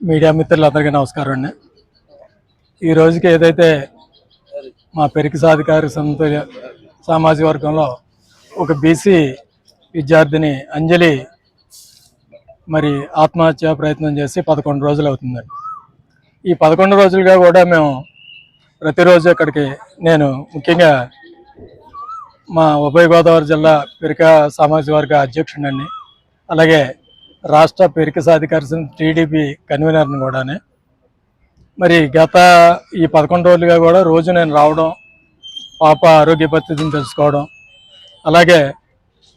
Media మిత్రులందరికీ నమస్కారం అండి. ఈ రోజుకి ఏదైతే మా పెరికి సాధికార సమతుల్య సామాజిక వర్గంలో ఒక బీసీ విద్యార్థిని అంజలి మరి ఆత్మహత్య ప్రయత్నం చేసి పదకొండు రోజులు అవుతుందండి. ఈ పదకొండు రోజులుగా కూడా మేము ప్రతిరోజు అక్కడికి నేను ముఖ్యంగా మా ఉభయ గోదావరి జిల్లా పెరిక సామాజిక వర్గ అధ్యక్షుడండి అలాగే రాష్ట్ర పెరిక సాధికార టీడీపీ కన్వీనర్ని కూడానే. మరి గత ఈ పదకొండు రోజులుగా కూడా రోజు నేను రావడం పాప ఆరోగ్య పరిస్థితిని తెలుసుకోవడం అలాగే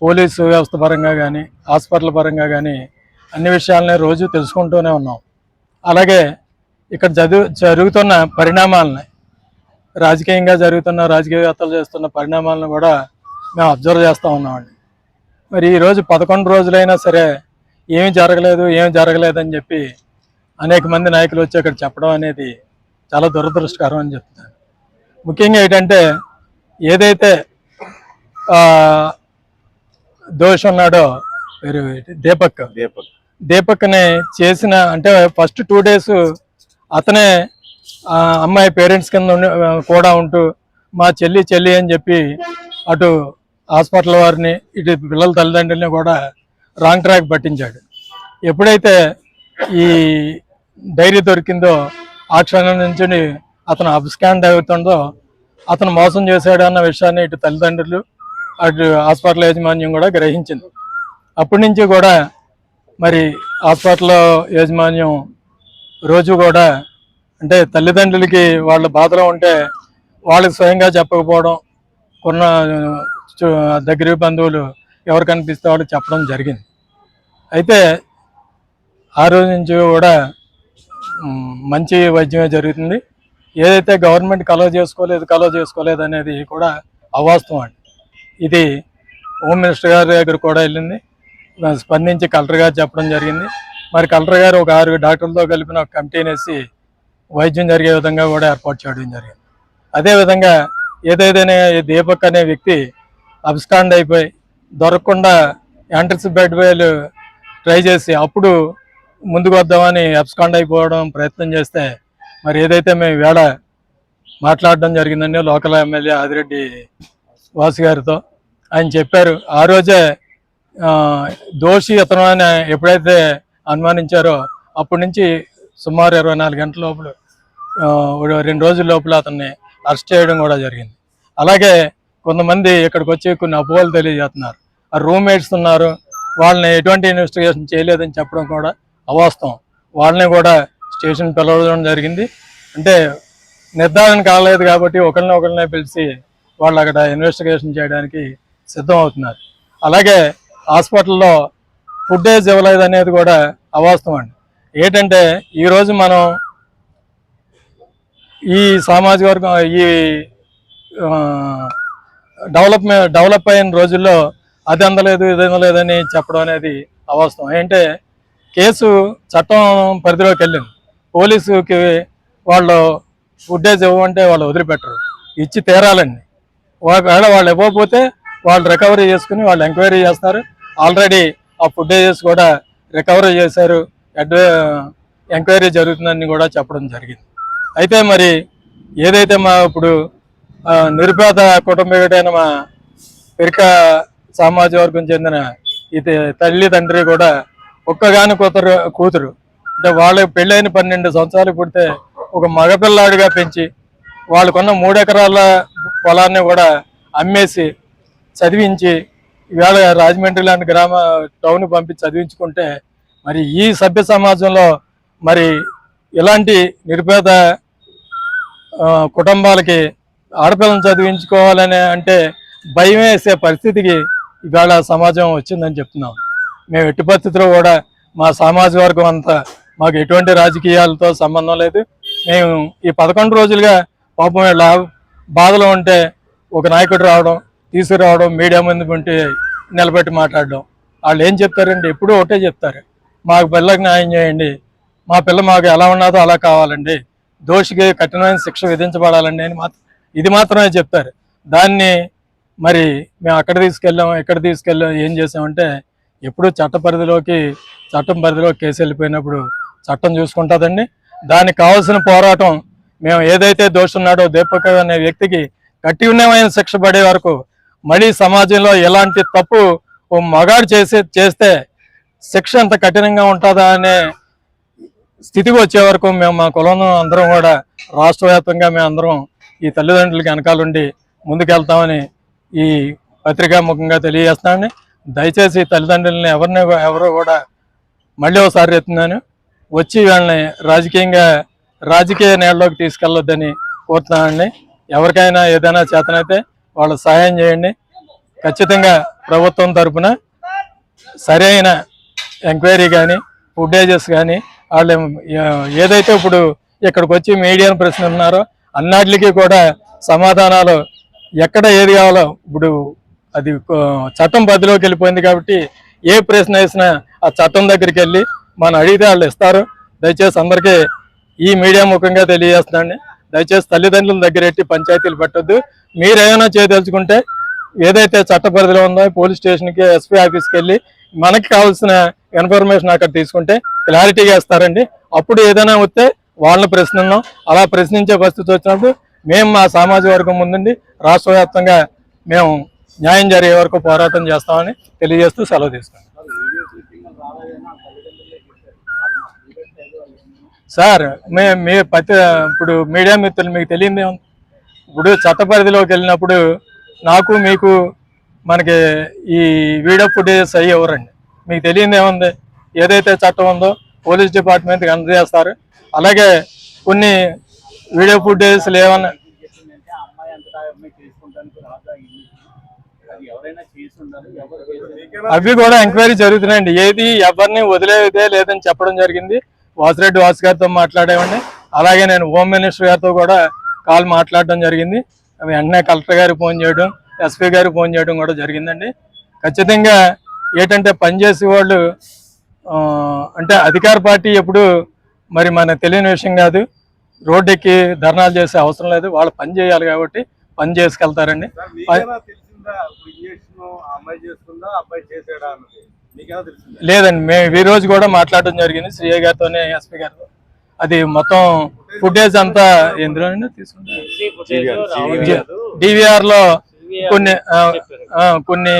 పోలీసు వ్యవస్థ పరంగా కానీ హాస్పిటల్ పరంగా కానీ అన్ని విషయాలని రోజు తెలుసుకుంటూనే ఉన్నాం. అలాగే ఇక్కడ చదువు జరుగుతున్న పరిణామాలని రాజకీయంగా జరుగుతున్న రాజకీయవేత్తలు చేస్తున్న పరిణామాలను కూడా మేము అబ్జర్వ్ చేస్తూ ఉన్నామండి. మరి ఈరోజు పదకొండు రోజులైనా సరే ఏమి జరగలేదు ఏమి జరగలేదు అని చెప్పి అనేక మంది నాయకులు వచ్చి అక్కడ చెప్పడం అనేది చాలా దురదృష్టకరం అని చెప్తాను ముఖ్యంగా ఏంటంటే ఏదైతే దోష్ ఉన్నాడో ఏంటి? దీపక్. దీపక్. దీపక్ని చేసిన అంటే ఫస్ట్ టూ డేస్ అతనే అమ్మాయి పేరెంట్స్ కింద కూడా ఉంటూ మా చెల్లి చెల్లి అని చెప్పి అటు హాస్పిటల్ వారిని ఇటు పిల్లల తల్లిదండ్రులని కూడా రాంగ్ ట్రాక్ పట్టించాడు. ఎప్పుడైతే ఈ డైరీ దొరికిందో ఆ క్షణం నుంచి అతను అబ్స్కాండ్ అవుతుందో అతను మోసం చేశాడు అన్న విషయాన్ని ఇటు తల్లిదండ్రులు అటు హాస్పిటల్ యాజమాన్యం కూడా గ్రహించింది. అప్పటి నుంచి కూడా మరి హాస్పిటల్ యాజమాన్యం రోజు కూడా అంటే తల్లిదండ్రులకి వాళ్ళ బాధలో ఉంటే వాళ్ళకి స్వయంగా చెప్పకపోవడం కొన్న దగ్గర బంధువులు ఎవరు కనిపిస్తే వాళ్ళు చెప్పడం జరిగింది. అయితే ఆ రోజు నుంచి కూడా మంచి వైద్యమే జరుగుతుంది. ఏదైతే గవర్నమెంట్ కలవ చేసుకోలేదు కలవ చేసుకోలేదు అనేది కూడా అవాస్తవం అండి. ఇది హోమ్ మినిస్టర్ గారి దగ్గర కూడా వెళ్ళింది. స్పందించి కలెక్టర్ గారు చెప్పడం జరిగింది. మరి కలెక్టర్ గారు ఒక ఆరు డాక్టర్లతో కలిపిన ఒక కమిటీని వేసి వైద్యం జరిగే విధంగా కూడా ఏర్పాటు చేయడం జరిగింది. అదేవిధంగా ఏదైతే దీపక్ అనే వ్యక్తి అబ్స్కాండ్ అయిపోయి దొరకకుండా యాంట్రిక్స్ బెడ్ వేలు ట్రై చేసి అప్పుడు ముందుకు వద్దామని అబ్స్కాండ్ అయిపోవడం ప్రయత్నం చేస్తే మరి ఏదైతే మేము వేళ మాట్లాడడం జరిగిందండి లోకల్ ఎమ్మెల్యే ఆదిరెడ్డి వాసు గారితో ఆయన చెప్పారు. ఆ రోజే దోషి అతను అని ఎప్పుడైతే అనుమానించారో అప్పటి నుంచి సుమారు ఇరవై నాలుగు గంటల లోపల ఒక రెండు రోజుల లోపల అతన్ని అరెస్ట్ చేయడం కూడా జరిగింది. అలాగే కొంతమంది ఇక్కడికి వచ్చి కొన్ని అపోహలు తెలియజేస్తున్నారు. రూమ్మేట్స్ ఉన్నారు. వాళ్ళని ఎటువంటి ఇన్వెస్టిగేషన్ చేయలేదని చెప్పడం కూడా అవాస్తవం. వాళ్ళని కూడా స్టేషన్ పిలవడం జరిగింది. అంటే నిర్ధారణ కాలేదు కాబట్టి ఒకరిని ఒకరినే పిలిచి వాళ్ళు అక్కడ ఇన్వెస్టిగేషన్ చేయడానికి సిద్ధం అవుతున్నారు అలాగే హాస్పిటల్లో ఫుడ్ ఏజ్ ఇవ్వలేదు అనేది కూడా అవాస్తవం అండి. ఏంటంటే ఈరోజు మనం ఈ సామాజిక వర్గం ఈ డెవలప్మెంట్ డెవలప్ అయిన రోజుల్లో అది అందలేదు ఇది అందలేదని చెప్పడం అనేది అవాస్తవం. ఏంటంటే కేసు చట్టం పరిధిలోకి వెళ్ళింది. పోలీసుకి వాళ్ళు ఫుడ్డేజ్ ఇవ్వమంటే వాళ్ళు వదిలిపెట్టరు. ఇచ్చి తీరాలండి. ఒకవేళ వాళ్ళు ఇవ్వకపోతే వాళ్ళు రికవరీ చేసుకుని వాళ్ళు ఎంక్వైరీ చేస్తారు. ఆల్రెడీ ఆ ఫుటేజెస్ కూడా రికవరీ చేశారు. అడ్వే ఎంక్వైరీ జరుగుతుందని కూడా చెప్పడం జరిగింది. అయితే మరి ఏదైతే మా ఇప్పుడు నిరుపేద కుటుంబీకుడైన మా పెరిక సామాజిక వర్గం చెందిన ఇది తల్లి తండ్రి కూడా ఒక్కగాని కూతురు కూతురు. అంటే వాళ్ళకి పెళ్ళైన పన్నెండు సంవత్సరాలు పుడితే ఒక మగపిల్లాడిగా పెంచి వాళ్ళకున్న మూడెకరాల పొలాన్ని కూడా అమ్మేసి చదివించి ఇవాళ రాజమండ్రి లాంటి గ్రామ టౌన్ పంపి చదివించుకుంటే మరి ఈ సభ్య సమాజంలో మరి ఇలాంటి నిరుపేద కుటుంబాలకి ఆడపిల్లని చదివించుకోవాలని అంటే భయం వేసే పరిస్థితికి ఇవాళ సమాజం వచ్చిందని చెప్తున్నాం. మేము ఎట్టి పరిస్థితిలో కూడా మా సామాజిక వర్గం అంతా మాకు ఎటువంటి రాజకీయాలతో సంబంధం లేదు. మేము ఈ పదకొండు రోజులుగా పాపం ఇలా బాధలో ఉంటే ఒక నాయకుడు రావడం తీసుకురావడం మీడియా ముందు ఉంటే నిలబెట్టి మాట్లాడడం. వాళ్ళు ఏం చెప్తారండి ఎప్పుడూ ఒకటే చెప్తారు. మాకు పిల్లకి న్యాయం చేయండి. మా పిల్ల మాకు ఎలా ఉన్నదో అలా కావాలండి. దోషికి కఠినమైన శిక్ష విధించబడాలండి అని మాత్రం ఇది మాత్రమే చెప్తారు. దాన్ని మరి మేము అక్కడ తీసుకెళ్ళాం ఎక్కడ తీసుకెళ్ళాం ఏం చేసామంటే ఎప్పుడు చట్ట పరిధిలోకి చట్టం పరిధిలోకి కేసు వెళ్ళిపోయినప్పుడు చట్టం చూసుకుంటుందండి. దానికి కావాల్సిన పోరాటం మేము ఏదైతే దోషున్నాడో దీపక్ అనే వ్యక్తికి కఠినమైన శిక్ష పడే వరకు మళ్ళీ సమాజంలో ఎలాంటి తప్పు ఓ మగాడు చేసే చేస్తే శిక్ష ఎంత కఠినంగా ఉంటుందా అనే స్థితికి వచ్చే వరకు మేము మా కులం అందరం కూడా రాష్ట్ర వ్యాప్తంగా మేము అందరం ఈ తల్లిదండ్రులకి వెనకాలండి ముందుకెళ్తామని ఈ పత్రికా ముఖంగా తెలియజేస్తున్నాను. దయచేసి తల్లిదండ్రులని ఎవరిని ఎవరు కూడా మళ్ళీ ఒకసారి ఎత్తున్నాను వచ్చి వాళ్ళని రాజకీయంగా రాజకీయ నేలలోకి తీసుకెళ్ళొద్దని కోరుతున్నానండి. ఎవరికైనా ఏదైనా చేతనైతే వాళ్ళు సహాయం చేయండి. ఖచ్చితంగా ప్రభుత్వం తరపున సరైన ఎంక్వైరీ కానీ ఫుడేజెస్ కానీ వాళ్ళు ఏదైతే ఇప్పుడు ఇక్కడికి వచ్చి మీడియాను ప్రశ్న ఉన్నారో అన్నిటికీ కూడా సమాధానాలు ఎక్కడ ఏది కావాలో ఇప్పుడు అది చట్టం పరిధిలోకి వెళ్ళిపోయింది కాబట్టి ఏ ప్రశ్న వేసినా ఆ చట్టం దగ్గరికి వెళ్ళి మనం అడిగితే వాళ్ళు ఇస్తారు. దయచేసి అందరికీ ఈ మీడియా ముఖంగా తెలియజేస్తున్నాండి దయచేసి తల్లిదండ్రుల దగ్గర ఎట్టి పంచాయతీలు పెట్టొద్దు. మీరు ఏమైనా చేయదలుచుకుంటే ఏదైతే చట్ట పరిధిలో ఉందో పోలీస్ స్టేషన్కి ఎస్పీ ఆఫీస్కి వెళ్ళి మనకి కావాల్సిన ఇన్ఫర్మేషన్ అక్కడ తీసుకుంటే క్లారిటీగా ఇస్తారండి. అప్పుడు ఏదైనా వస్తే వాళ్ళని ప్రశ్నిద్దాం అలా ప్రశ్నించే పరిస్థితి వచ్చినప్పుడు మేము మా సామాజిక వర్గం ముందుండి రాష్ట్రవ్యాప్తంగా మేము న్యాయం జరిగే వరకు పోరాటం చేస్తామని తెలియజేస్తూ సెలవు తీసుకున్నాం. సార్ మే మీ పత్రి ఇప్పుడు మీడియా మిత్రులు మీకు తెలియంది ఇప్పుడు చట్ట పరిధిలోకి వెళ్ళినప్పుడు నాకు మీకు మనకి ఈ వీడియో ఫుటేజెస్ అయ్యి ఎవరండి? మీకు తెలియంది ఏముంది? ఏదైతే చట్టం ఉందో పోలీస్ డిపార్ట్మెంట్కి అందజేస్తారు. అలాగే కొన్ని వీడియో ఫుటేజ్ ఏమన్నా అవి కూడా ఎంక్వైరీ జరుగుతున్నాయండి. ఏది ఎవరిని వదిలేదే లేదని చెప్పడం జరిగింది. వాసిరెడ్డి వాసు గారితో మాట్లాడేవండి అలాగే నేను హోమ్ మినిస్టర్ గారితో కూడా కాల్ మాట్లాడడం జరిగింది. అవి వెంటనే కలెక్టర్ గారికి ఫోన్ చేయడం ఎస్పీ గారికి ఫోన్ చేయడం కూడా జరిగిందండి. ఖచ్చితంగా ఏంటంటే పనిచేసే వాళ్ళు అంటే అధికార పార్టీ ఎప్పుడు మరి మన తెలియని విషయం కాదు. రోడ్డెక్కి ధర్నాలు చేసే అవసరం లేదు. వాళ్ళు పని చేయాలి కాబట్టి పని చేసుకెళ్తారండి. లేదండి. మేము ఈ రోజు కూడా మాట్లాడడం జరిగింది సిఏ గారితోనే ఎస్పీ గారితో. అది మొత్తం ఫుటేజ్ అంతా ఎందులో తీసుకుంటాం డివిఆర్లో కొన్ని కొన్ని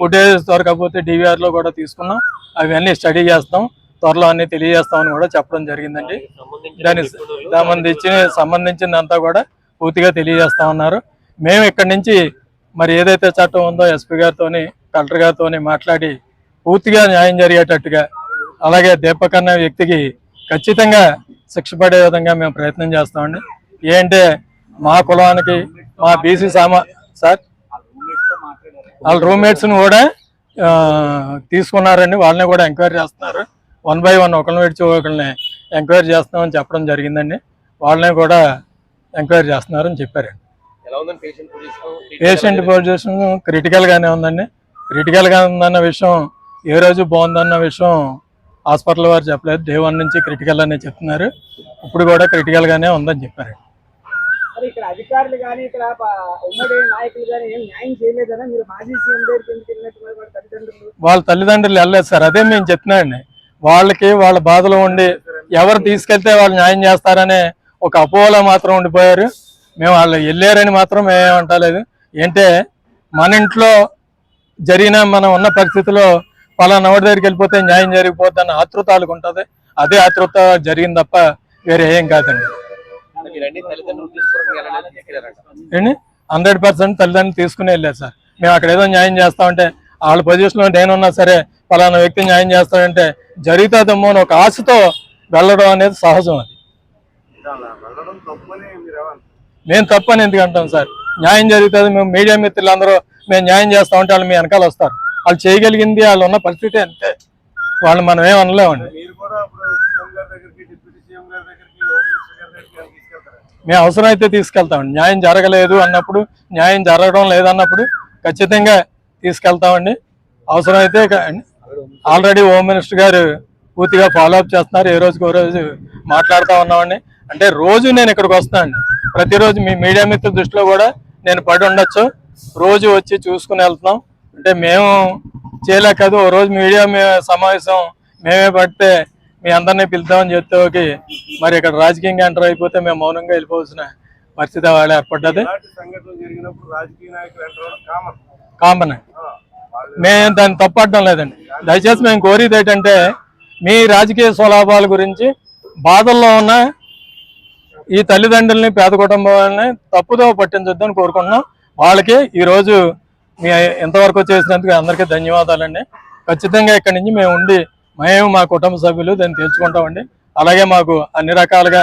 ఫుటేజ్ దొరకకపోతే డివిఆర్లో కూడా తీసుకున్నాం. అవన్నీ స్టడీ చేస్తాం. త్వరలో అన్ని తెలియజేస్తామని కూడా చెప్పడం జరిగిందండి. దానికి సంబంధించి సంబంధించిందంతా కూడా పూర్తిగా తెలియజేస్తా ఉన్నారు. మేము ఇక్కడి నుంచి మరి ఏదైతే చట్టం ఉందో ఎస్పీ గారితోని కలెక్టర్ గారితోని మాట్లాడి పూర్తిగా న్యాయం జరిగేటట్టుగా అలాగే దీపక్ అన్న వ్యక్తికి ఖచ్చితంగా శిక్ష పడే విధంగా మేము ప్రయత్నం చేస్తామండి ఏంటంటే మా కులానికి మా బీసీ సామా సార్ వాళ్ళ రూమ్మేట్స్ని కూడా తీసుకున్నారండి వాళ్ళని కూడా ఎంక్వైరీ చేస్తున్నారు. వన్ బై వన్ ఒకరిని విడిచి ఒకరిని ఎంక్వైరీ చేస్తున్నామని చెప్పడం జరిగిందండి. వాళ్ళని కూడా ఎంక్వైరీ చేస్తున్నారని చెప్పారండి. పేషెంట్ పొజిషన్ పేషెంట్ పొజిషన్ క్రిటికల్గానే ఉందండి. క్రిటికల్గా ఉందన్న విషయం ఏ రోజు బాగుందన్న విషయం హాస్పిటల్ వారు చెప్పలేదు. డే వన్ నుంచి క్రిటికల్ అనే చెప్తున్నారు. ఇప్పుడు కూడా క్రిటికల్గానే ఉందని చెప్పారు. మరి ఇక్కడ అధికారులు కానీ ఇక్కడ ప- ఉమ్మడి నాయకులు కానీ ఏం న్యాయం చేయలేదనా? మీరు మాజీ సీఎం దగ్గరికి ఎందుకు వెళ్ళినట్టు మరి వాళ్ళ తల్లిదండ్రులు? వాళ్ళ తల్లిదండ్రులు వెళ్ళలేదు సార్. అదే మేము చెప్తున్నాండి వాళ్ళకి వాళ్ళ బాధలో ఉండి ఎవరు తీసుకెళ్తే వాళ్ళు న్యాయం చేస్తారనే ఒక అపోహలో మాత్రం ఉండిపోయారు. మేము వాళ్ళు వెళ్ళారని మాత్రం మేమేమంటలేదు ఏంటే మన ఇంట్లో జరిగిన మనం ఉన్న పరిస్థితిలో పలానా ఎవరి దగ్గరికి వెళ్ళిపోతే న్యాయం జరిగిపోద్ది అన్న ఆతృత వాళ్ళకి ఉంటుంది. అదే ఆతృత జరిగింది తప్ప వేరే ఏం కాదండి. ఏంటి? హండ్రెడ్ పర్సెంట్ తల్లిదండ్రులు తీసుకుని వెళ్ళారు సార్. మేము అక్కడ ఏదో న్యాయం చేస్తామంటే వాళ్ళ పొజిషన్లో నేనున్నా సరే పలానా వ్యక్తి న్యాయం చేస్తాడంటే జరుగుతుందేమో అని ఒక ఆశతో వెళ్ళడం అనేది సహజం అది. మేము తప్పని ఎందుకు అంటాం సార్? న్యాయం జరుగుతుంది మేము మీడియా మిత్రులందరూ మేము న్యాయం చేస్తామంటే వాళ్ళు మీ వెనకాల వస్తారు. వాళ్ళు చేయగలిగింది వాళ్ళు ఉన్న పరిస్థితి అంతే. వాళ్ళు మనం ఏం అనలేమండి. మేము అవసరమైతే తీసుకెళ్తామండి. న్యాయం జరగలేదు అన్నప్పుడు న్యాయం జరగడం లేదన్నప్పుడు ఖచ్చితంగా తీసుకెళ్తామండి. అవసరమైతే ఆల్రెడీ హోమ్ మినిస్టర్ గారు పూర్తిగా ఫాలో అప్ చేస్తున్నారు. ఏ రోజుకి ఓ రోజు మాట్లాడుతూ ఉన్నామండి అంటే రోజు నేను ఇక్కడికి వస్తానండి. ప్రతిరోజు మీ మీడియా మిత్రుల దృష్టిలో కూడా నేను పడి ఉండొచ్చు. రోజు వచ్చి చూసుకుని వెళ్తున్నాం. అంటే మేము చేయలేక కాదు ఓ రోజు మీడియా సమావేశం మేమే పడితే మీ అందరినీ పిలుద్దామని చెప్తే మరి ఇక్కడ రాజకీయంగా ఎంటర్ అయిపోతే మేము మౌనంగా వెళ్ళిపోవాల్సిన పరిస్థితి వాళ్ళు ఏర్పడ్డది. కామన్. మేము దాన్ని తప్పడడం లేదండి. దయచేసి మేము కోరేది ఏంటంటే మీ రాజకీయ స్వలాభాల గురించి బాధల్లో ఉన్న ఈ తల్లిదండ్రుల్ని పేద కుటుంబాలని తప్పుదో పట్టించొద్దని కోరుకుంటున్నాం. వాళ్ళకి ఈరోజు మీ ఇంతవరకు చేసినందుకు అందరికీ ధన్యవాదాలండి. ఖచ్చితంగా ఇక్కడి నుంచి మేము ఉండి మేము మా కుటుంబ సభ్యులు దాన్ని తీర్చుకుంటామండి అలాగే మాకు అన్ని రకాలుగా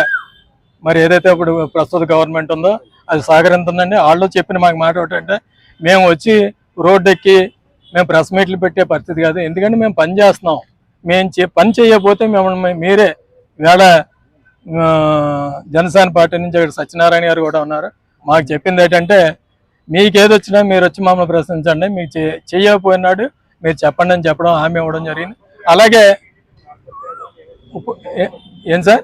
మరి ఏదైతే ఇప్పుడు ప్రస్తుత గవర్నమెంట్ ఉందో అది సహకరిస్తుందండి. వాళ్ళు చెప్పిన మాకు మాట ఏంటంటే మేము వచ్చి రోడ్డెక్కి మేము ప్రెస్ మీట్లు పెట్టే పరిస్థితి కాదు. ఎందుకంటే మేము పని చేస్తున్నాం. మేము చే- పని చేయకపోతే మిమ్మల్ని మీరే వేళ జనసేన పార్టీ నుంచి ఇక్కడ సత్యనారాయణ గారు కూడా ఉన్నారు. మాకు చెప్పింది ఏంటంటే మీకు ఏది వచ్చినా మీరు వచ్చి మమ్మల్ని ప్రశ్నించండి. మీకు చేయకపోయినాడు మీరు చెప్పండి అని చెప్పడం హామీ ఇవ్వడం జరిగింది. అలాగే ఏం సార్?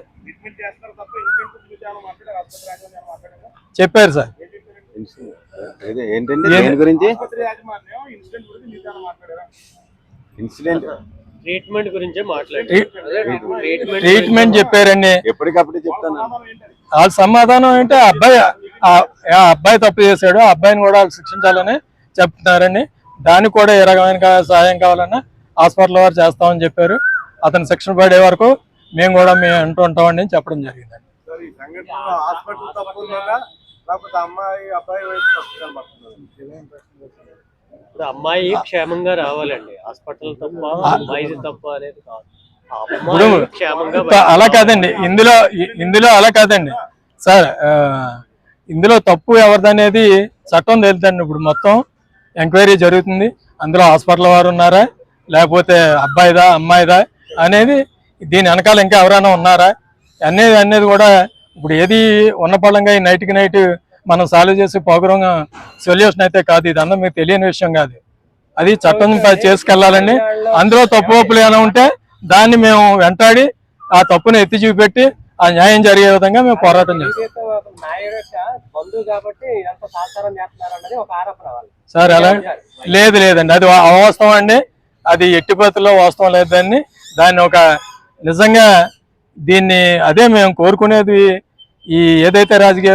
చెప్పారు సార్. దేని గురించి? ఇన్సిడెంట్ ట్రీట్మెంట్ గురించే చెప్పారండి. ఎప్పటికప్పుడు చెప్తాను. వాళ్ళ సమాధానం ఏంటంటే ఆ అబ్బాయి ఆ- అబ్బాయి తప్పు చేశాడు. ఆ అబ్బాయిని కూడా వాళ్ళు శిక్షించాలని చెప్తున్నారండి. దానికి కూడా ఏ రకమైన సహాయం కావాలన్నా హాస్పిటల్ వారు చేస్తామని చెప్పారు. అతను శిక్షణ పడే వరకు మేము కూడా మేము అంటూ ఉంటామని అని చెప్పడం జరిగిందండి. లేకపోతే అమ్మాయి అబ్బాయి వైపు ఇప్పుడు అమ్మాయి క్షేమంగా రావాలండి. హాస్పిటల్ తప్ప అమ్మాయి తప్ప అనేది కాదు. అలా కాదండి. ఇందులో ఇందులో అలా కాదండి. సార్ ఇందులో తప్పు ఎవరిదనేది చట్టం తెలుదండి ఇప్పుడు మొత్తం ఎంక్వైరీ జరుగుతుంది. అందులో హాస్పిటల్ వారు ఉన్నారా? లేకపోతే అబ్బాయిదా అమ్మాయిదా? అనేది దీని వెనకాల ఇంకా ఎవరైనా ఉన్నారా? అనేది అనేది కూడా ఇప్పుడు ఏది ఉన్న పళ్ళంగా ఈ నైట్కి నైట్ మనం సాల్వ్ చేసి పోగురంగా సొల్యూషన్ అయితే కాదు ఇదంతా మీకు తెలియని విషయం కాదు. అది చట్టం చేసుకెళ్ళాలండి అందులో తప్పు ఒప్పులు ఏమైనా ఉంటే దాన్ని మేము వెంటాడి ఆ తప్పును ఎత్తి చూపెట్టి ఆ న్యాయం జరిగే విధంగా మేము పోరాటం చేస్తాం. సార్ అలా లేదు లేదండి. అది అవాస్తవం అండి. అది ఎట్టి పరిస్థితుల్లో వాస్తవం లేదు దాన్ని. దాన్ని ఒక నిజంగా దీన్ని అదే మేము కోరుకునేది ఈ ఏదైతే రాజకీయ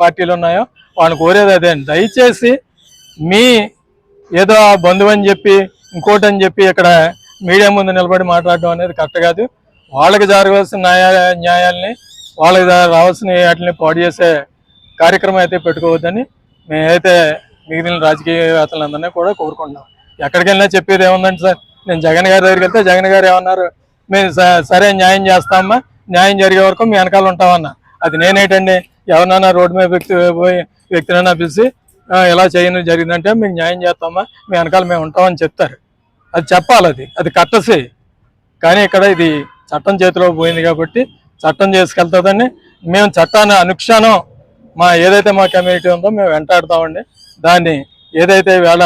పార్టీలు ఉన్నాయో వాళ్ళు కోరేది అదే. దయచేసి మీ ఏదో బంధువు అని చెప్పి ఇంకోటి అని చెప్పి ఇక్కడ మీడియా ముందు నిలబడి మాట్లాడడం అనేది కరెక్ట్ కాదు. వాళ్ళకి జరగవలసిన న్యాయ న్యాయాల్ని వాళ్ళకి రావాల్సిన వాటిని పాడు చేసే కార్యక్రమం అయితే పెట్టుకోవద్దని మేమైతే మిగిలిన రాజకీయవేత్తలందరినీ కూడా కోరుకుంటున్నాం. ఎక్కడికి వెళ్ళినా చెప్పేది ఏముందంటే సార్? నేను జగన్ గారి దగ్గరికి వెళ్తే జగన్ గారు ఏమన్నారు? మేము స- సరే న్యాయం చేస్తామా? న్యాయం జరిగే వరకు మీ వెనకాల ఉంటామన్నా. అది నేనేటండి? ఎవరినైనా రోడ్డు మీద వ్యక్తి పోయి వ్యక్తినైనా పిలిచి ఎలా ఇలా చేయని జరిగిందంటే మీకు న్యాయం చేస్తామా? మీ వెనకాల మేము ఉంటామని చెప్తారు. అది చెప్పాలి అది. అది కట్టసి. కానీ ఇక్కడ ఇది చట్టం చేతిలో పోయింది కాబట్టి చట్టం చేసుకెళ్తుందని మేము చట్టాన్ని అనుక్షణం మా ఏదైతే మా కమ్యూనిటీ ఉందో మేము వెంటాడుతామండి. దాన్ని ఏదైతే వేళ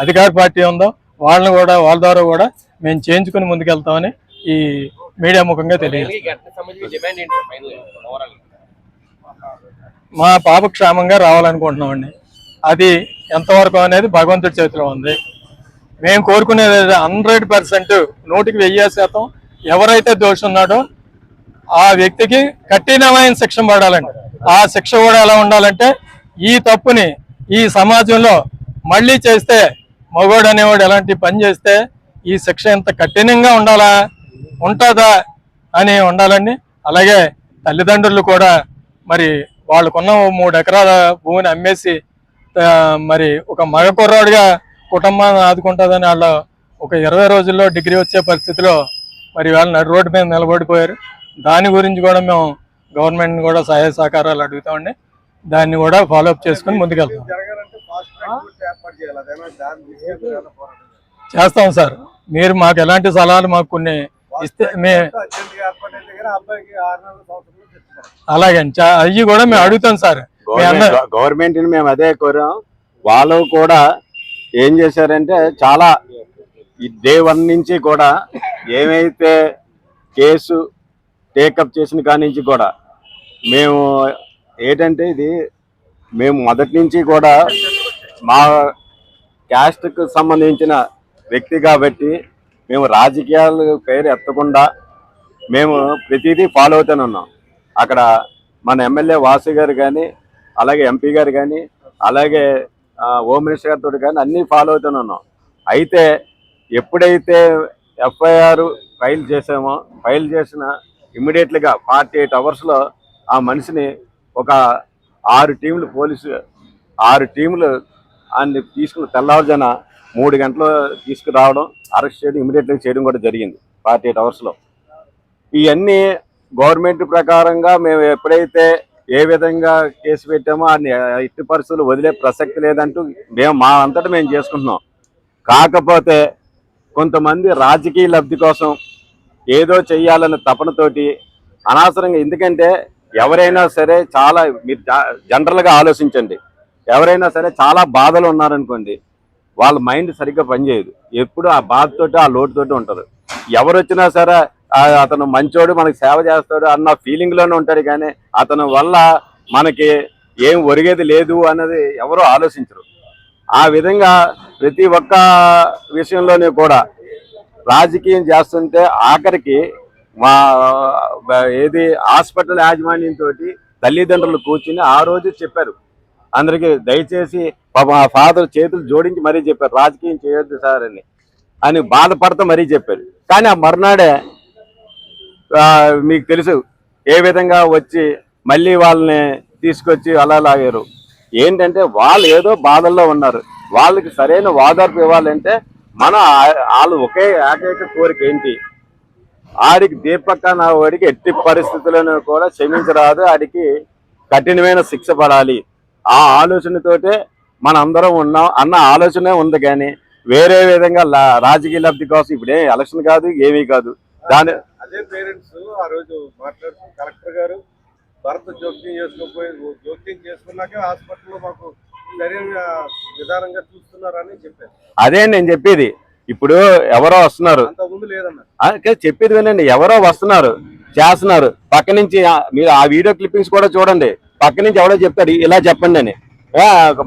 అధికార పార్టీ ఉందో వాళ్ళని కూడా వాళ్ళ ద్వారా కూడా మేము చేయించుకుని ముందుకెళ్తామని ఈ మీడియా ముఖంగా తెలియదు. మా పాప క్షేమంగా రావాలనుకుంటున్నామండి. అది ఎంతవరకు అనేది భగవంతుడి చేతిలో ఉంది. మేము కోరుకునేది హండ్రెడ్ పర్సెంట్ నూటికి వెయ్యి శాతం ఎవరైతే దోషి ఉన్నాడో ఆ వ్యక్తికి కఠినమైన శిక్ష పడాలండి. ఆ శిక్ష కూడా ఎలా ఉండాలంటే ఈ తప్పుని ఈ సమాజంలో మళ్ళీ చేస్తే మగోడు అనేవాడు ఎలాంటి పని చేస్తే ఈ శిక్ష ఎంత కఠినంగా ఉండాలా? ఉంటుందా అని ఉండాలండి. అలాగే తల్లిదండ్రులు కూడా మరి వాళ్ళకున్న మూడు ఎకరాల భూమిని అమ్మేసి మరి ఒక మగ కుర్రాడుగా కుటుంబాన్ని ఆదుకుంటుందని వాళ్ళ ఒక ఇరవై రోజుల్లో డిగ్రీ వచ్చే పరిస్థితిలో మరి వాళ్ళు నడు రోడ్డు మీద నిలబడిపోయారు. దాని గురించి కూడా మేము గవర్నమెంట్ని కూడా సహాయ సహకారాలు అడుగుతామండి. దాన్ని కూడా ఫాలోఅప్ చేసుకుని ముందుకెళ్తాం. చేస్తాం సార్. మీరు మాకు ఎలాంటి సలహాలు మాకు కొన్ని ఇస్తే అలాగే అవి కూడా మేము అడుగుతాం సార్. గవర్నమెంట్ మేము అదే కోరాం. వాళ్ళు కూడా ఏం చేశారంటే చాలా ఈ డే వన్ నుంచి కూడా ఏమైతే కేసు టేకప్ చేసిన కాడి నుంచి కూడా మేము ఏంటంటే ఇది మేము మొదటి నుంచి కూడా మా క్యాస్ట్కు సంబంధించిన వ్యక్తి కాబట్టి మేము రాజకీయాలు పేరు ఎత్తకుండా మేము ప్రతిదీ ఫాలో అవుతూనే ఉన్నాం. అక్కడ మన ఎమ్మెల్యే వాసు గారు కానీ అలాగే ఎంపీ గారు కానీ అలాగే హోమ్ మినిస్టర్ గారితో కానీ అన్నీ ఫాలో అవుతూనే ఉన్నాం. అయితే ఎప్పుడైతే ఎఫ్ఐఆర్ ఫైల్ చేసామో ఫైల్ చేసిన ఇమ్మీడియట్లీగా ఫార్టీ ఎయిట్ అవర్స్లో ఆ మనిషిని ఒక ఆరు టీంలు పోలీసు ఆరు టీంలు అన్ని తీసుకుని తెల్లవారుజాన మూడు గంటలు తీసుకురావడం అరెస్ట్ చేయడం ఇమీడియట్లీ చేయడం కూడా జరిగింది ఫార్టీ ఎయిట్ అవర్స్లో ఇవన్నీ గవర్నమెంట్ ప్రకారంగా మేము ఎప్పుడైతే ఏ విధంగా కేసు పెట్టామో అన్ని ఇట్టి పరిస్థితులు వదిలే ప్రసక్తి లేదంటూ మేము మా అంతటా మేము చేసుకుంటున్నాం. కాకపోతే కొంతమంది రాజకీయ లబ్ధి కోసం ఏదో చేయాలనే తపనతోటి అనవసరంగా ఎందుకంటే ఎవరైనా సరే చాలా మీరు జనరల్గా ఆలోచించండి. ఎవరైనా సరే చాలా బాధలు ఉన్నారనుకోండి వాళ్ళ మైండ్ సరిగ్గా పనిచేయదు. ఎప్పుడు ఆ బాధతోటి ఆ లోటుతోటి ఉంటారు ఎవరు వచ్చినా సరే అతను మంచోడు మనకి సేవ చేస్తాడు అన్న ఫీలింగ్లోనే ఉంటారు ఉంటాడు కానీ అతని వల్ల మనకి ఏం ఒరిగేది లేదు అన్నది ఎవరూ ఆలోచించరు. ఆ విధంగా ప్రతి ఒక్క విషయంలోనే కూడా రాజకీయం చేస్తుంటే ఆఖరికి మా ఏది హాస్పిటల్ యాజమాన్యంతో తల్లిదండ్రులు కూర్చుని ఆ రోజు చెప్పారు. అందరికి దయచేసి ఫాదర్ చేతులు జోడించి మరీ చెప్పారు రాజకీయం చేయొద్దు సార్ అని. అని బాధపడతా మరీ చెప్పారు. కానీ ఆ మర్నాడే మీకు తెలుసు ఏ విధంగా వచ్చి మళ్ళీ వాళ్ళని తీసుకొచ్చి అలా లాగారు. ఏంటంటే వాళ్ళు ఏదో బాధల్లో ఉన్నారు. వాళ్ళకి సరైన వాదార్పు ఇవ్వాలంటే మన వాళ్ళు ఒకే ఏకైక కోరిక ఏంటి? ఆడికి దీపక్క నా వాడికి ఎట్టి పరిస్థితులను కూడా క్షమించరాదు. ఆడికి కఠినమైన శిక్ష పడాలి. ఆ ఆలోచనతోటే మన అందరం ఉన్నాం అన్న ఆలోచనే ఉంది కానీ వేరే విధంగా రాజకీయ లబ్ధి కోసం ఇప్పుడే ఎలక్షన్ కాదు ఏమీ కాదు. దాని అదే పేరెంట్స్ ఆ రోజు మాట్లాడుతూ కలెక్టర్ గారు భర్త జోక్యం చేసుకోపోయి జోక్యం చేసుకున్నాక హాస్పిటల్లో మాకు సరైన విధానంగా చూస్తున్నారని చెప్పారు. అదే నేను చెప్పేది. ఇప్పుడు ఎవరో వస్తున్నారు. చెప్పేది వినండి. ఎవరో వస్తున్నారు చేస్తున్నారు. పక్క నుంచి మీరు ఆ వీడియో క్లిప్పింగ్స్ కూడా చూడండి. పక్క నుంచి ఎవడో చెప్తాడు ఇలా చెప్పండి అని.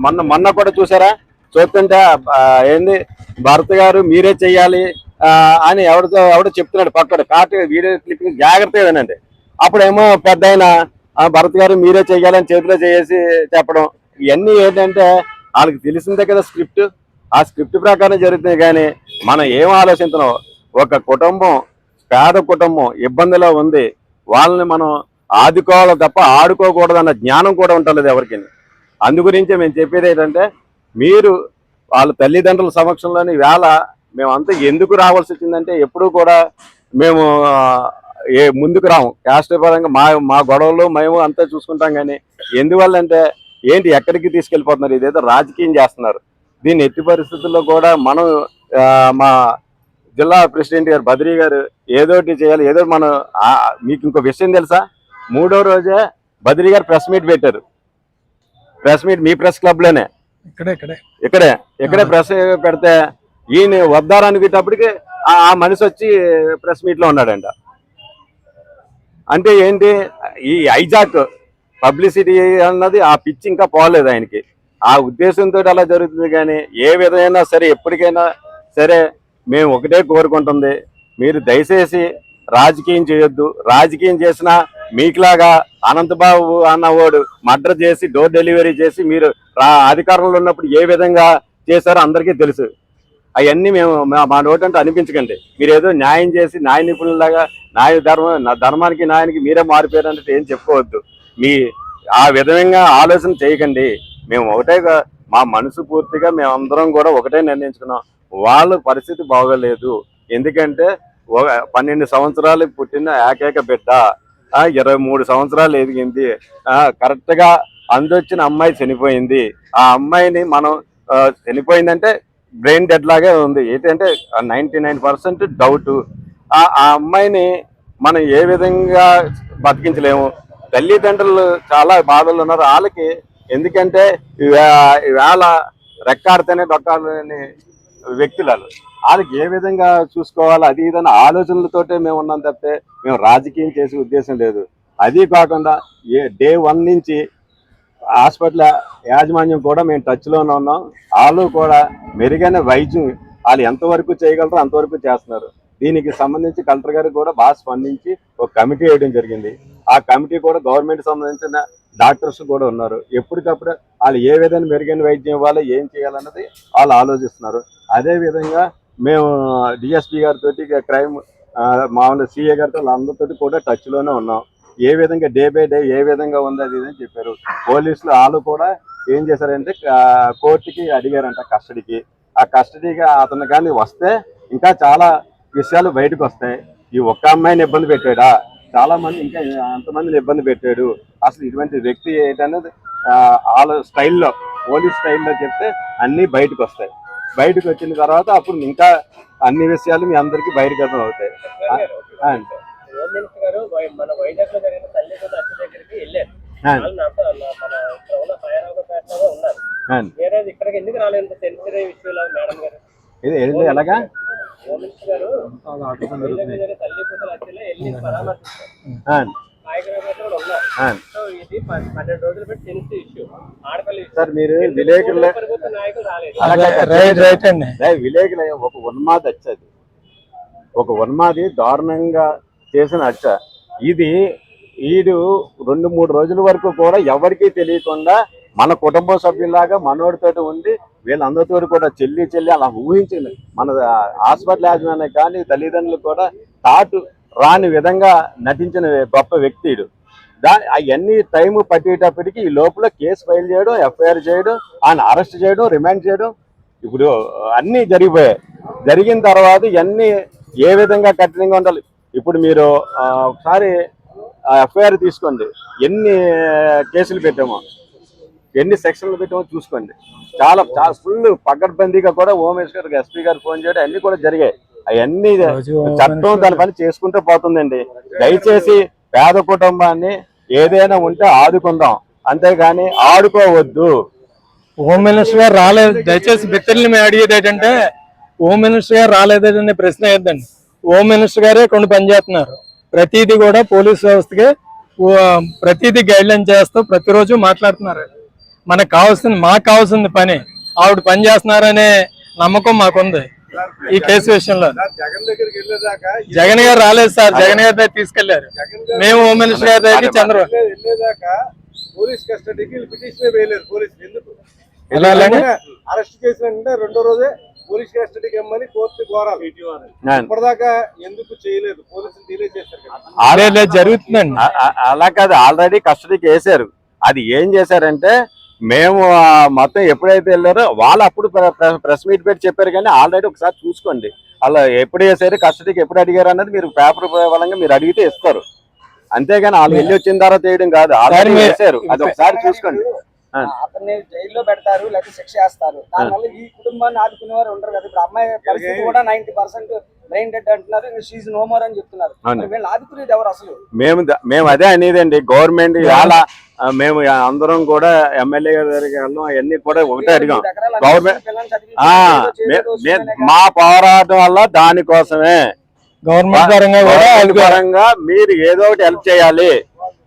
మొన్న మొన్న కూడా చూసారా? చూస్తుంటే ఏంది? భరత్ గారు మీరే చెయ్యాలి అని ఎవరితో ఎవడో చెప్తున్నాడు పక్కన. కాటు వీడియో క్లిప్పింగ్ జాగ్రత్తగా వినండి. అప్పుడేమో పెద్ద ఆయన "ఆ, భరత్ గారు మీరే చెయ్యాలని చేతిలో చేసి చెప్పడం. ఇవన్నీ ఏంటంటే వాళ్ళకి తెలిసిందే కదా స్క్రిప్ట్. ఆ స్క్రిప్ట్ ప్రకారం జరుగుతుంది కానీ మనం ఏం ఆలోచించడం ఒక కుటుంబం పేద కుటుంబం ఇబ్బందిలో ఉంది. వాళ్ళని మనం ఆదుకోవాలి తప్ప ఆడుకోకూడదు అన్న జ్ఞానం కూడా ఉంటలేదు ఎవరికి అందు గురించి మేము చెప్పేది ఏంటంటే మీరు వాళ్ళ తల్లిదండ్రుల సమక్షంలోని వేళ మేమంతా ఎందుకు రావాల్సి వచ్చిందంటే ఎప్పుడూ కూడా మేము ఏ ముందుకు రాము. క్యాస్ట్ పరంగా మా మా గొడవలు మేము అంతా చూసుకుంటాం కానీ ఎందువల్ల అంటే ఏంటి ఎక్కడికి తీసుకెళ్ళిపోతున్నారు? ఇదేదో రాజకీయం చేస్తున్నారు. దీన్ని ఎట్టి పరిస్థితుల్లో కూడా మనం మా జిల్లా ప్రెసిడెంట్ గారు బద్రీ గారు ఏదోటి చేయాలి ఏదో మనం మీకు ఇంకో విషయం తెలుసా? మూడో రోజే బద్రీ గారు ప్రెస్ మీట్ పెట్టారు. ప్రెస్ మీట్ మీ ప్రెస్ క్లబ్లోనే ఇక్కడే. ఇక్కడే? ప్రెస్ పెడితే ఈయన వద్దారనుకునేటప్పటికి ఆ ఆ మనిషి వచ్చి ప్రెస్ మీట్లో ఉన్నాడంట. అంటే ఏంటి? ఈ ఐజాక్ పబ్లిసిటీ అన్నది ఆ పిచ్చి ఇంకా పోలేదు ఆయనకి. ఆ ఉద్దేశంతో అలా జరుగుతుంది కానీ ఏ విధమైనా సరే ఎప్పటికైనా సరే మేము ఒకటే కోరుకుంటుంది. మీరు దయచేసి రాజకీయం చేయొద్దు. రాజకీయం చేసినా మీకులాగా అనంతబాబు అన్నవాడు మర్డర్ చేసి డోర్ డెలివరీ చేసి మీరు రా- అధికారంలో ఉన్నప్పుడు ఏ విధంగా చేశారో అందరికీ తెలుసు. అవన్నీ మేము మా- మా నోటంటే అనిపించకండి. మీరు ఏదో న్యాయం చేసి న్యాయ నిపుణులాగా న్యాయ ధర్మం ధర్మానికి న్యాయానికి మీరే మారిపోయారంటే ఏం చెప్పుకోవద్దు. మీ ఆ విధంగా ఆలోచన చేయకండి. మేము ఒకటే మా మనసు పూర్తిగా మేమందరం కూడా ఒకటే నిర్ణయించుకున్నాం. వాళ్ళ పరిస్థితి బాగోలేదు. ఎందుకంటే ఒక- పన్నెండు సంవత్సరాలు పుట్టిన ఏకైక బిడ్డ ఇరవై మూడు సంవత్సరాలు ఎదిగింది. ఆ, కరెక్ట్గా అందొచ్చిన అమ్మాయి చనిపోయింది. ఆ అమ్మాయిని మనం చనిపోయిందంటే బ్రెయిన్ డెడ్ లాగే ఉంది. ఏంటంటే నైన్టీ నైన్ పర్సెంట్ డౌట్ ఆ అమ్మాయిని మనం ఏ విధంగా బతికించలేము. తల్లిదండ్రులు చాలా బాధలు ఉన్నారు. వాళ్ళకి ఎందుకంటే ఈవేళ రెక్కాడితేనే డొక్కాడని వ్యక్తులు వాళ్ళు. వాళ్ళకి ఏ విధంగా చూసుకోవాలో అది ఏదైనా ఆలోచనలతోటే మేము ఉన్నాం తప్పితే మేము రాజకీయం చేసే ఉద్దేశం లేదు. అది కాకుండా ఏ డే వన్ నుంచి హాస్పిటల్ యాజమాన్యం కూడా మేము టచ్లోనే ఉన్నాం. వాళ్ళు కూడా మెరుగైన వైద్యం వాళ్ళు ఎంతవరకు చేయగలరో అంతవరకు చేస్తున్నారు. దీనికి సంబంధించి కలెక్టర్ గారు కూడా బాగా స్పందించి ఒక కమిటీ వేయడం జరిగింది. ఆ కమిటీ కూడా గవర్నమెంట్ సంబంధించిన డాక్టర్స్ కూడా ఉన్నారు. ఎప్పటికప్పుడు వాళ్ళు ఏ విధంగా మెరుగైన వైద్యం ఇవ్వాలి ఏం చేయాలన్నది వాళ్ళు ఆలోచిస్తున్నారు. అదేవిధంగా మేము డిఎస్పీ గారితో క్రైమ్ మామూలు సీఏ గారితో అందరితో కూడా టచ్లోనే ఉన్నాం. ఏ విధంగా డే బై డే ఏ విధంగా ఉంది అది అని చెప్పారు. పోలీసులు వాళ్ళు కూడా ఏం చేశారంటే కోర్టుకి అడిగారంట కస్టడీకి. ఆ కస్టడీగా అతను కానీ వస్తే ఇంకా చాలా విషయాలు బయటకు వస్తాయి. ఈ ఒక్క అమ్మాయిని ఇబ్బంది పెట్టాడా? చాలా మంది ఇంకా అంతమందిని ఇబ్బంది పెట్టాడు. అసలు ఇటువంటి వ్యక్తి ఏంటనేది వాళ్ళ స్టైల్లో పోలీస్ స్టైల్లో చెప్తే అన్నీ బయటకు వస్తాయి. బయటకు వచ్చిన తర్వాత అప్పుడు ఇంకా అన్ని విషయాలు మీ అందరికీ బహిర్గతం అవుతాయి మన వైజాగ్లో జరిగిన తల్లి కూడా అత్త దగ్గరికి వెళ్ళారు. ఇక్కడికి ఎందుకు రాలేదు? తెలిసిన విషయంలో మేడం గారు. ఇది ఏంటి ఎలాగా? గారు తల్లి వెళ్ళి పన్నెండు రోజులు పెట్టి ఇష్యూ ఆడపల్లి. సార్ మీరు ఎందుకు విలేకరుల ప్రభుత్వ నాయకులు రాలేదు. అదే, రైట్ రైట్ అండి. విలేకరుల ఒక ఉన్మాది అది. ఒక ఉన్మాది దారుణంగా చేసిన హత్య ఇది ఈడు రెండు మూడు రోజుల వరకు కూడా ఎవరికీ తెలియకుండా మన కుటుంబ సభ్యులాగా మనోడితో ఉండి వీళ్ళందరితో కూడా చెల్లి చెల్లి అలా ఊహించింది. మన హాస్పిటల్ యాజమాన్యం కానీ తల్లిదండ్రులు కూడా తాటు రాని విధంగా నటించిన గొప్ప వ్యక్తి ఈడు. దా అవన్నీ టైం పట్టేటప్పటికి ఈ లోపల కేసు ఫైల్ చేయడం ఎఫ్ఐఆర్ చేయడం ఆయన అరెస్ట్ చేయడం రిమాండ్ చేయడం ఇప్పుడు అన్నీ జరిగిపోయాయి. జరిగిన తర్వాత ఇవన్నీ ఏ విధంగా కఠినంగా ఉండాలి? ఇప్పుడు మీరు ఆ, ఒకసారి ఎఫ్ఐఆర్ తీసుకోండి. ఎన్ని కేసులు పెట్టామో ఎన్ని సెక్షన్లు పెట్టామో చూసుకోండి. చాలా చాలా ఫుల్ పకడ్బందీగా కూడా ఓమేష్ గారు ఎస్పీ గారు ఫోన్ చేయడం అన్ని కూడా జరిగాయి. అవన్నీ చట్టం దాని పని చేసుకుంటూ పోతుందండి. దయచేసి పేద కుటుంబాన్ని ఏదైనా ఉంటే ఆదుకుందాం అంతేగాని ఆడుకోవద్దు. హోమ్ మినిస్టర్ గారు రాలేదు. దయచేసి మిత్రుల్ని మేము అడిగేది ఏంటంటే హోమ్ మినిస్టర్ గారు రాలేదనే ప్రశ్న ఏంటండి హోమ్ మినిస్టర్ గారే కొన్ని పనిచేస్తున్నారు ప్రతిదీ కూడా పోలీస్ వ్యవస్థకి ఓ, ప్రతిదీ గైడ్ లైన్ చేస్తూ ప్రతిరోజు మాట్లాడుతున్నారు. మనకు కావాల్సింది మాకు కావాల్సింది పని. ఆవిడ పని చేస్తున్నారనే నమ్మకం మాకుంది. ఈ కేసు విషయంలో. సార్ జగన్ దగ్గరికి వెళ్ళేదాకా ఈ జగన్ గారు రాలేదు సార్. జగన్ గారి దగ్గర తీసుకెళ్ళారు. మేము హోమ్ మినిస్టర్ గారి దగ్గరికి చంద్రబాబు పోలీస్ కస్టడీకి పిటిషన్ వేయలేరు పోలీస్ ఎందుకు? అరెస్ట్ చేసినంటే రెండో రోజే పోలీస్ కస్టడీకి ఇమ్మని కోర్టు కోరాలి. ఇప్పటిదాకా ఎందుకు చేయలేదు? పోలీసులు డిలే చేశారు జరుగుతుందండి. అలా కాదు. ఆల్రెడీ కస్టడీకి వేశారు. అది ఏం చేశారంటే మేము ఆ, మొత్తం ఎప్పుడైతే వెళ్ళారో వాళ్ళు అప్పుడు ప్రెస్ మీట్ పెట్టి చెప్పారు కానీ ఆల్రెడీ ఒకసారి చూసుకోండి. అలా ఎప్పుడు వేసారు కస్టడీకి ఎప్పుడు అడిగారు అన్నది మీరు పేపర్ బలంగా మీరు అడిగితే ఇస్తారు. అంతేగాని వాళ్ళు వెళ్ళి వచ్చిన తర్వాత వేయడం కాదు ఆల్రెడీ వేశారు. అది ఒకసారి చూసుకోండి. అతన్ని జైల్లో పెడతారు లేకపోతే శిక్ష చేస్తారు దానివల్ల ఈ కుటుంబాన్ని ఆదుకునే వారు ఉండరు కదా. ఇప్పుడు అమ్మాయి పరిస్థితి కూడా నైన్టీ పర్సెంట్ బ్రెయిన్ డెడ్ అంటున్నారు ఇంకా షీజ్ నో మోర్ అని చెప్తున్నారు. ఆదుకునేది ఎవరు అసలు? మేము మేము అదే అనేదండి గవర్నమెంట్ ఇవాళ మేము అందరం కూడా ఎమ్మెల్యే గారి దగ్గరికి వెళ్ళాం అవన్నీ కూడా ఒకటే అడిగాం. గవర్నమెంట్- మే- పోరాటం వల్ల దానికోసమే. గవర్నమెంట్ పరంగా మీరు ఏదో ఒకటి హెల్ప్ చేయాలి.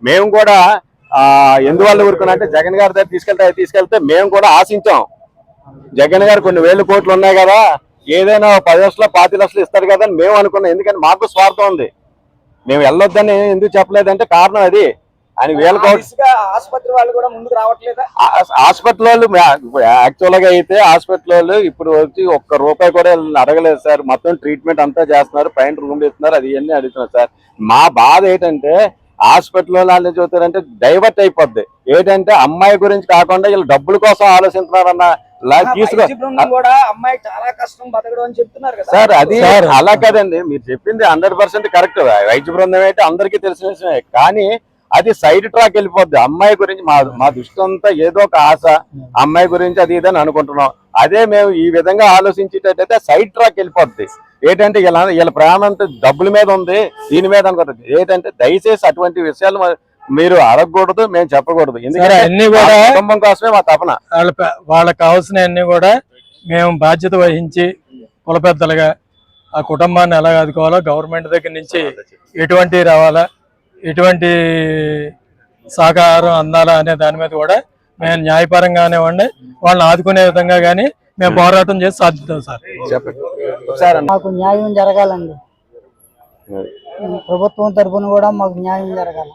మేము కూడా ఆ ఎందువల్ల ఊరుకున్నంటే జగన్ గారి దగ్గర తీసుకెళ్తే తీసుకెళ్తే మేము కూడా ఆశించాం. జగన్ గారు కొన్ని వేల కోట్లు ఉన్నాయి కదా ఏదైనా పది లక్షలు పాతి లక్షలు ఇస్తారు కదా అని మేము అనుకున్నాం. ఎందుకంటే మాకు స్వార్థం ఉంది. మేము వెళ్ళొద్దని ఎందుకు చెప్పలేదంటే కారణం అది. ఆయన వేల ఆసుపత్రి వాళ్ళు కూడా ముందుకు రావట్లేదా? హాస్పిటల్ వాళ్ళు యాక్చువల్గా అయితే హాస్పిటల్ వాళ్ళు ఇప్పుడు వచ్చి ఒక్క రూపాయి కూడా అడగలేదు సార్. మొత్తం ట్రీట్మెంట్ అంతా చేస్తున్నారు. పైన రూమ్ ఇస్తున్నారు. అది ఇవన్నీ అడుగుతున్నారు సార్. మా బాధ ఏంటంటే హాస్పిటల్ వాళ్ళు చూస్తారంటే డైవర్ట్ అయిపోద్ది. ఏంటంటే అమ్మాయి గురించి కాకుండా వీళ్ళు డబ్బుల కోసం ఆలోచిస్తున్నారన్న సార్ అది సార్. అలా కాదండి. మీరు చెప్పింది హండ్రెడ్ పర్సెంట్ కరెక్ట్. వైద్య బృందం అయితే అందరికీ తెలిసిన విషయమే. కానీ అది సైడ్ ట్రాక్ వెళ్ళిపోద్ది. అమ్మాయి గురించి మా మా దృష్టి అంతా ఏదో ఒక ఆశ. అమ్మాయి గురించి అది ఇదని అనుకుంటున్నాం. అదే మేము ఈ విధంగా ఆలోచించేటట్టయితే సైడ్ ట్రాక్ వెళ్ళిపోద్ది. ఏంటంటే ఇలా వీళ్ళ ప్రేమ అంతా డబ్బుల మీద ఉంది దీని మీద అనుకుంటుంది. ఏంటంటే దయచేసి అటువంటి విషయాలు మీరు అడగకూడదు మేము చెప్పకూడదు. ఎందుకంటే అన్ని కూడా కుటుంబం కోసమే మా తపన. వాళ్ళ వాళ్ళకి కావాల్సినవన్నీ కూడా మేము బాధ్యత వహించి కుల పెద్దలుగా ఆ కుటుంబాన్ని ఎలా ఆదుకోవాలో గవర్నమెంట్ దగ్గర నుంచి ఎటువంటి రావాలా ఎటువంటి సహకారం అందాలా అనే దాని మీద కూడా మేము న్యాయపరంగానే ఉండి వాళ్ళని ఆదుకునే విధంగా కానీ మేము పోరాటం చేసి సాధిస్తాం సార్. చెప్పండి. అన్న. మాకు న్యాయం జరగాలండి. ప్రభుత్వం తరఫున కూడా మాకు న్యాయం జరగాలి.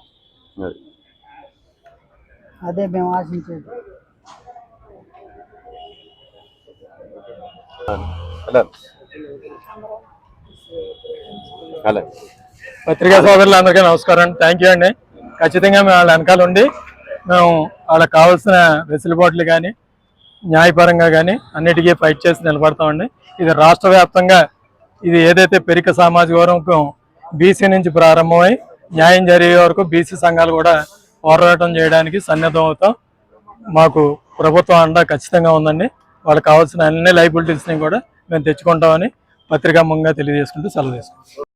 అదే మేము ఆశించేది. హలో హలో పత్రికా సోదరులందరికీ నమస్కారం. అండి థ్యాంక్ యూ అండి. ఖచ్చితంగా మేము వాళ్ళ వెనకాల ఉండి మేము వాళ్ళకి కావాల్సిన వెసులుబాట్లు కానీ న్యాయపరంగా కానీ అన్నిటికీ ఫైట్ చేసి నిలబడతామండి ఇది రాష్ట్ర వ్యాప్తంగా ఇది ఏదైతే పెరిక సామాజిక వర్గం బీసీ నుంచి ప్రారంభమై న్యాయం జరిగే వరకు బీసీ సంఘాలు కూడా పోరాటం చేయడానికి సన్నద్ధం అవుతాం. మాకు ప్రభుత్వం అండ ఖచ్చితంగా ఉందండి. వాళ్ళకి కావాల్సిన అన్ని లైబిలిటీస్ని కూడా మేము తెచ్చుకుంటామని పత్రికా ముంగా తెలియజేసుకుంటూ సెలవు తీసుకుంటాం